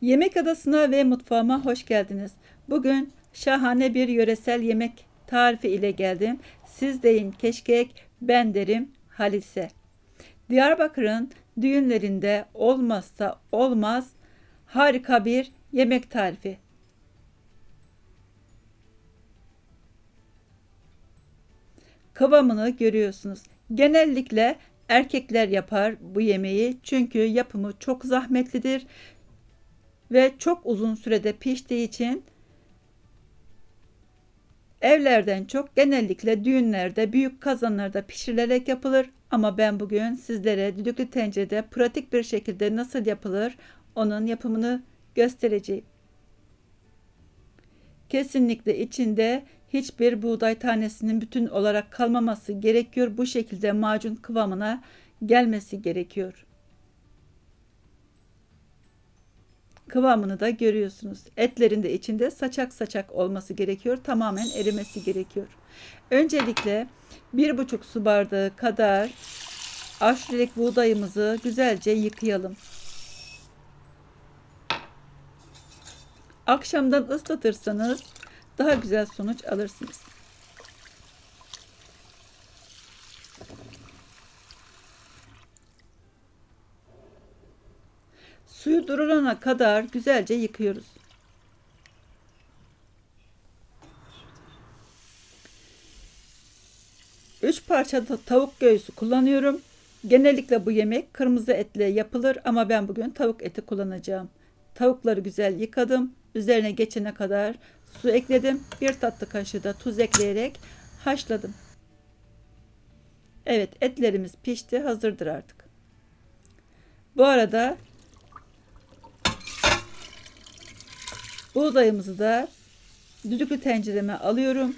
Yemek adasına ve mutfağıma hoş geldiniz. Bugün şahane bir yöresel yemek tarifi ile geldim. Siz deyin keşkek, ben derim halise. Diyarbakır'ın düğünlerinde olmazsa olmaz harika bir yemek tarifi. Kıvamını görüyorsunuz. Genellikle erkekler yapar bu yemeği çünkü yapımı çok zahmetlidir ve çok uzun sürede piştiği için evlerden çok genellikle düğünlerde büyük kazanlarda pişirilerek yapılır ama ben bugün sizlere düdüklü tencerede pratik bir şekilde nasıl yapılır onun yapımını göstereceğim. Kesinlikle içinde hiçbir buğday tanesinin bütün olarak kalmaması gerekiyor. Bu şekilde macun kıvamına gelmesi gerekiyor. Kıvamını da görüyorsunuz. Etlerin de içinde saçak saçak olması gerekiyor. Tamamen erimesi gerekiyor. Öncelikle bir buçuk su bardağı kadar aşurelik buğdayımızı güzelce yıkayalım. Akşamdan ıslatırsanız daha güzel sonuç alırsınız. Suyu durulana kadar güzelce yıkıyoruz. Üç parça tavuk göğsü kullanıyorum. Genellikle bu yemek kırmızı etle yapılır ama ben bugün tavuk eti kullanacağım. Tavukları güzel yıkadım. Üzerine geçene kadar su ekledim. Bir tatlı kaşığı da tuz ekleyerek haşladım. Evet etlerimiz pişti hazırdır artık. Bu arada buğdayımızı da düdüklü tencereme alıyorum.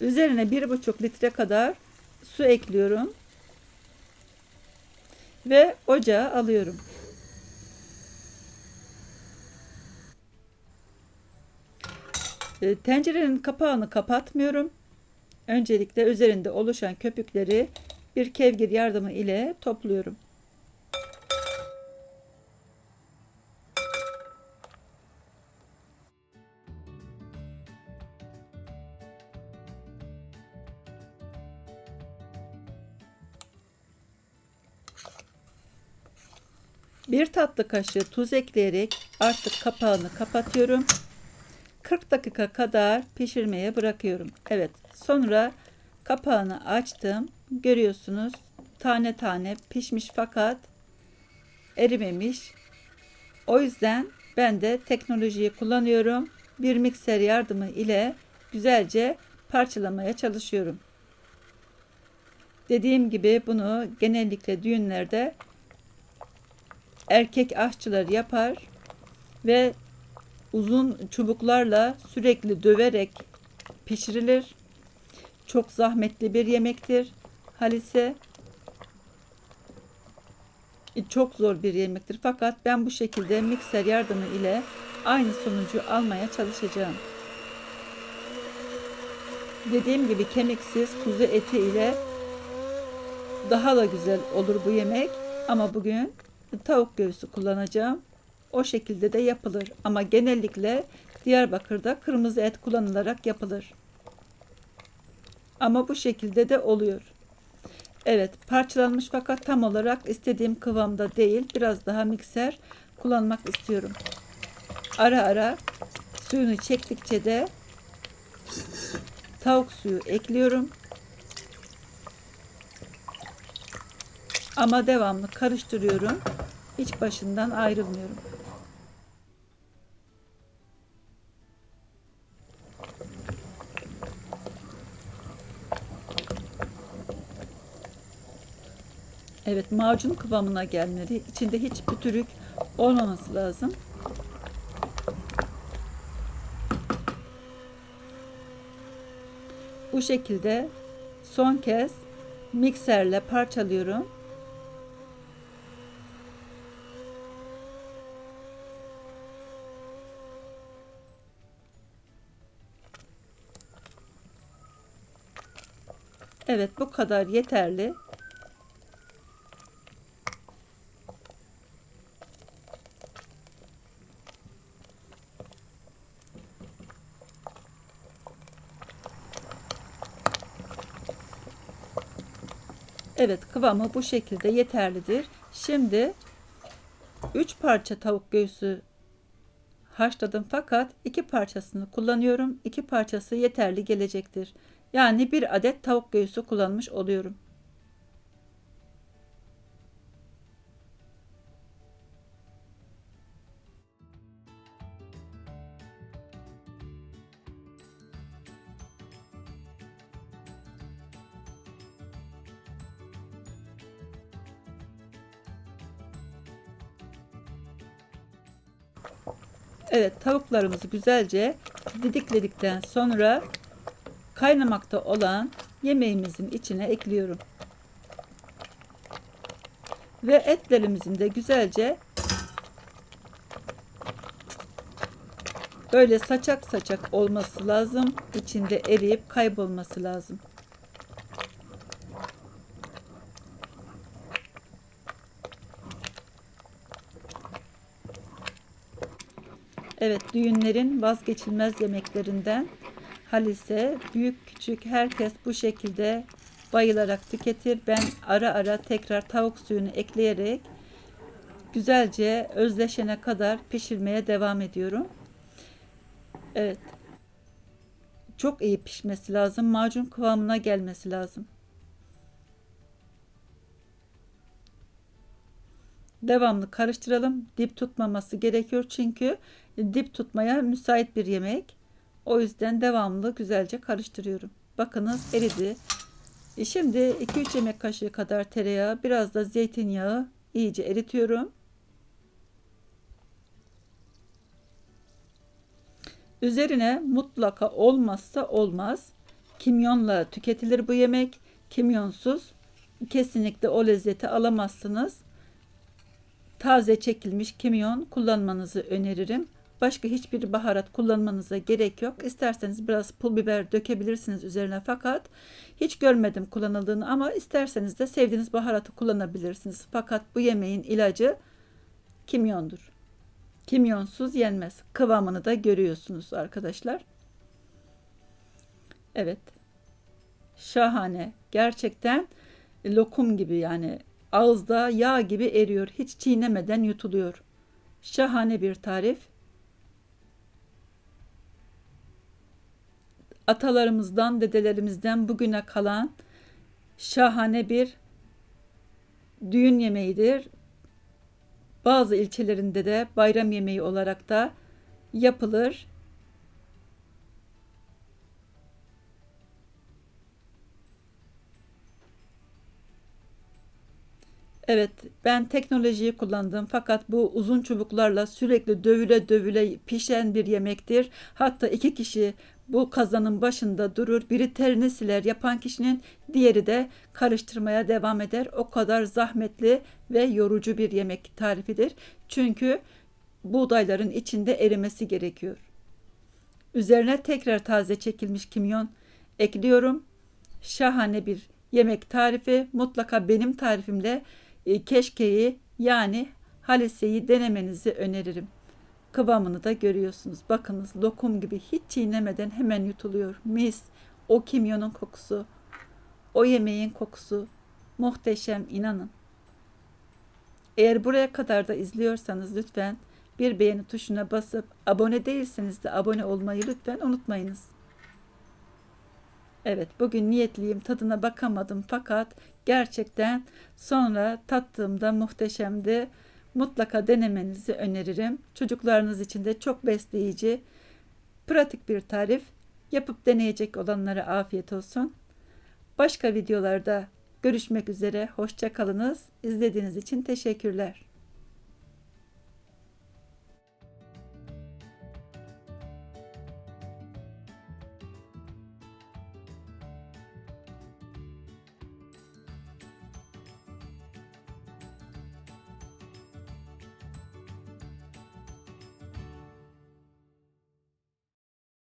Üzerine bir buçuk litre kadar su ekliyorum. Ve ocağa alıyorum. E, tencerenin kapağını kapatmıyorum. Öncelikle üzerinde oluşan köpükleri bir kevgir yardımı ile topluyorum. Bir tatlı kaşığı tuz ekleyerek artık kapağını kapatıyorum. 40 dakika kadar pişirmeye bırakıyorum. Evet sonra kapağını açtım. Görüyorsunuz tane tane pişmiş fakat erimemiş. O yüzden ben de teknolojiyi kullanıyorum. Bir mikser yardımı ile güzelce parçalamaya çalışıyorum. Dediğim gibi bunu genellikle düğünlerde erkek aşçılar yapar ve uzun çubuklarla sürekli döverek pişirilir. Çok zahmetli bir yemektir. Halise e, çok zor bir yemektir. Fakat ben bu şekilde mikser yardımı ile aynı sonucu almaya çalışacağım. Dediğim gibi kemiksiz kuzu eti ile daha da güzel olur bu yemek. Ama bugün tavuk göğsü kullanacağım. O şekilde de yapılır ama genellikle Diyarbakır'da kırmızı et kullanılarak yapılır. Ama bu şekilde de oluyor. Evet parçalanmış fakat tam olarak istediğim kıvamda değil. Biraz daha mikser kullanmak istiyorum. Ara ara suyunu çektikçe de tavuk suyu ekliyorum. Ama devamlı karıştırıyorum. Hiç başından ayrılmıyorum. Evet macun kıvamına gelmeli. İçinde hiç pütürük olmaması lazım. Bu şekilde son kez mikserle parçalıyorum. Evet bu kadar yeterli. Evet kıvamı bu şekilde yeterlidir. Şimdi 3 parça tavuk göğsü haşladım fakat 2 parçasını kullanıyorum. 2 parçası yeterli gelecektir. Yani bir adet tavuk göğsü kullanmış oluyorum. Evet tavuklarımızı güzelce didikledikten sonra kaynamakta olan yemeğimizin içine ekliyorum. Ve etlerimizin de güzelce böyle saçak saçak olması lazım. İçinde eriyip kaybolması lazım. Evet, düğünlerin vazgeçilmez yemeklerinden halise büyük küçük herkes bu şekilde bayılarak tüketir. Ben ara ara tekrar tavuk suyunu ekleyerek güzelce özleşene kadar pişirmeye devam ediyorum. Evet. Çok iyi pişmesi lazım. Macun kıvamına gelmesi lazım. Devamlı karıştıralım. Dip tutmaması gerekiyor çünkü dip tutmaya müsait bir yemek. O yüzden devamlı güzelce karıştırıyorum. Bakınız eridi. E şimdi 2-3 yemek kaşığı kadar tereyağı, biraz da zeytinyağı iyice eritiyorum. Üzerine mutlaka olmazsa olmaz. Kimyonla tüketilir bu yemek. Kimyonsuz kesinlikle o lezzeti alamazsınız. Taze çekilmiş kimyon kullanmanızı öneririm. Başka hiçbir baharat kullanmanıza gerek yok. İsterseniz biraz pul biber dökebilirsiniz üzerine fakat hiç görmedim kullanıldığını ama isterseniz de sevdiğiniz baharatı kullanabilirsiniz. Fakat bu yemeğin ilacı kimyondur. Kimyonsuz yenmez. Kıvamını da görüyorsunuz arkadaşlar. Evet. Şahane. Gerçekten lokum gibi yani ağızda yağ gibi eriyor. Hiç çiğnemeden yutuluyor. Şahane bir tarif. Atalarımızdan, dedelerimizden bugüne kalan şahane bir düğün yemeğidir. Bazı ilçelerinde de bayram yemeği olarak da yapılır. Evet, ben teknolojiyi kullandım fakat bu uzun çubuklarla sürekli dövüle dövüle pişen bir yemektir. Hatta iki kişi bu kazanın başında durur. Biri terini siler yapan kişinin, diğeri de karıştırmaya devam eder. O kadar zahmetli ve yorucu bir yemek tarifidir. Çünkü buğdayların içinde erimesi gerekiyor. Üzerine tekrar taze çekilmiş kimyon ekliyorum. Şahane bir yemek tarifi. Mutlaka benim tarifimle keşkeyi yani haliseyi denemenizi öneririm. Kıvamını da görüyorsunuz. Bakınız lokum gibi hiç çiğnemeden hemen yutuluyor. Mis, o kimyonun kokusu, o yemeğin kokusu muhteşem inanın. Eğer buraya kadar da izliyorsanız lütfen bir beğeni tuşuna basıp abone değilseniz de abone olmayı lütfen unutmayınız. Evet bugün niyetliyim tadına bakamadım fakat gerçekten sonra tattığımda muhteşemdi. Mutlaka denemenizi öneririm. Çocuklarınız için de çok besleyici, pratik bir tarif. Yapıp deneyecek olanlara afiyet olsun. Başka videolarda görüşmek üzere. Hoşçakalınız. İzlediğiniz için teşekkürler.